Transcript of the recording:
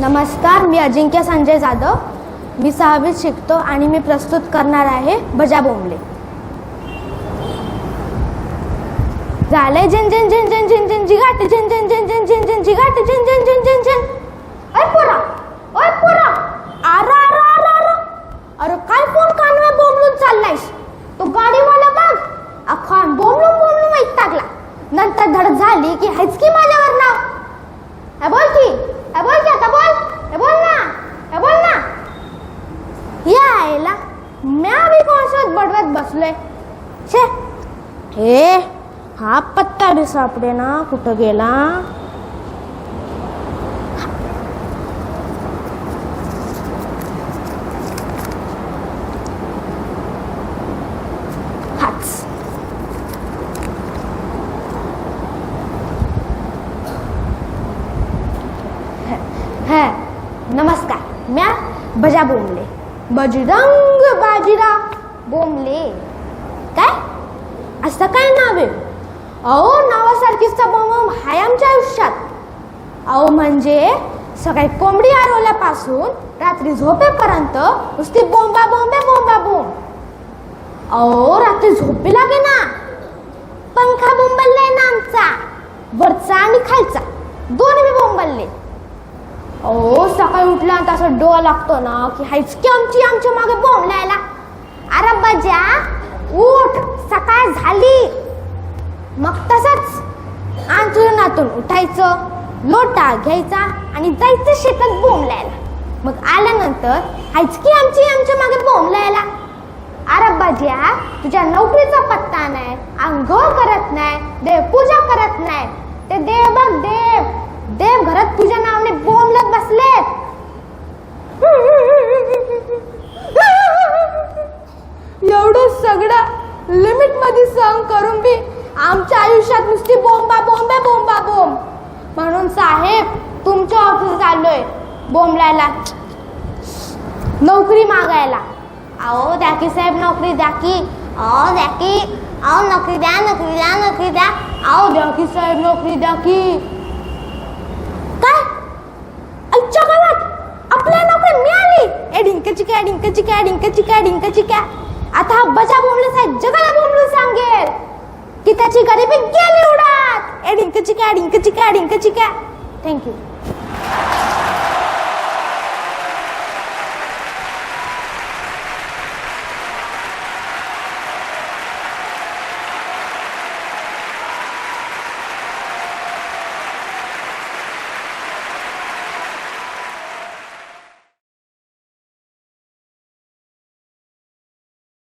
नमस्कार मी अजिंक्य संजय जाधव मी सहावीत शिकतो आणि मी प्रस्तुत करणार आहे भजा बोंबले झालंय झिन झिन झिन झिन झिन झिन झिगाट झिन झिन झिन झिन झिन झिन झिगाट झिन झिन झिन झिन झिन अय पोरा अय पोरा आरा आरा आरा आरा अरे काय फोन कानवे बोंबलून चाललायस तो गाडीवाला बघ अख्खा बोंबलून बोंबलून ऐक टाकला नंतर धड झाली की हायच की माझ्यावर नाव हे बोल की हे बोल की आता बोल हे बोल ना हे बोल ना या आईला म्या बी कोणासोबत बडवत बसलोय? छे हे हा पत्ता बी सापडे ना कुठं गेला? नमस्कार म्या बजा बोंबले बजरंग बाजीरा बोंबले. काय? असं काय नाव आहे? अहो नावासारखीच तर बोंब हाय आमच्या आयुष्यात. अहो म्हणजे सकाळी कोंबडी आरवल्यापासून रात्री झोपेपर्यंत नुसती बोंबा बोंबे बोंबा बोंब. अहो रात्री झोपी लागे ना. पंखा बोंबललाय ना आमचा. वरचा आणि खालचा. दोन बी बोंबलले. अहो सकाळी उठल्यानंतर असं डोळा लागतो ना की हायच की आमची आमच्या मागे बोंबलायला अरे बजा उठ सकाळ झाली. मग तसंच अंथरुणातून उठायचं लोटा घ्यायचा आणि जायचं शेतात बोंबलायला मग आल्यानंतर हायच की आमची आमच्या मागे बोंबलायला अरे बज्या तुझ्या नोकरीचा पत्ता नाही आंघोळ करत नाही देवपूजा करत नाही आमच्या आयुष्यात नुसती बोंबा बोंबे बोंबा बोंब. म्हणून साहेब तुमच्या ऑफिस आलोय. बोंबलायला. नोकरी मागायला. अहो द्या की साहेब नोकरी द्या की. अहो द्या की. अहो नोकरी द्या नोकरी द्या नोकरी द्या. अहो द्या की साहेब नोकरी द्या की. काय? आजच्या गावात आपल्या नोकरी मिळाली. ए डिंकची काय डिंकची काय डिंकची काय डिंकची काय? आता हा बजा बोंबले साहेब जगाला बोंबलून सांगेल. की त्याची गरिबी गेली उडात. ए डिंकची काय डिंकची काय डिंकची काय थँक्यू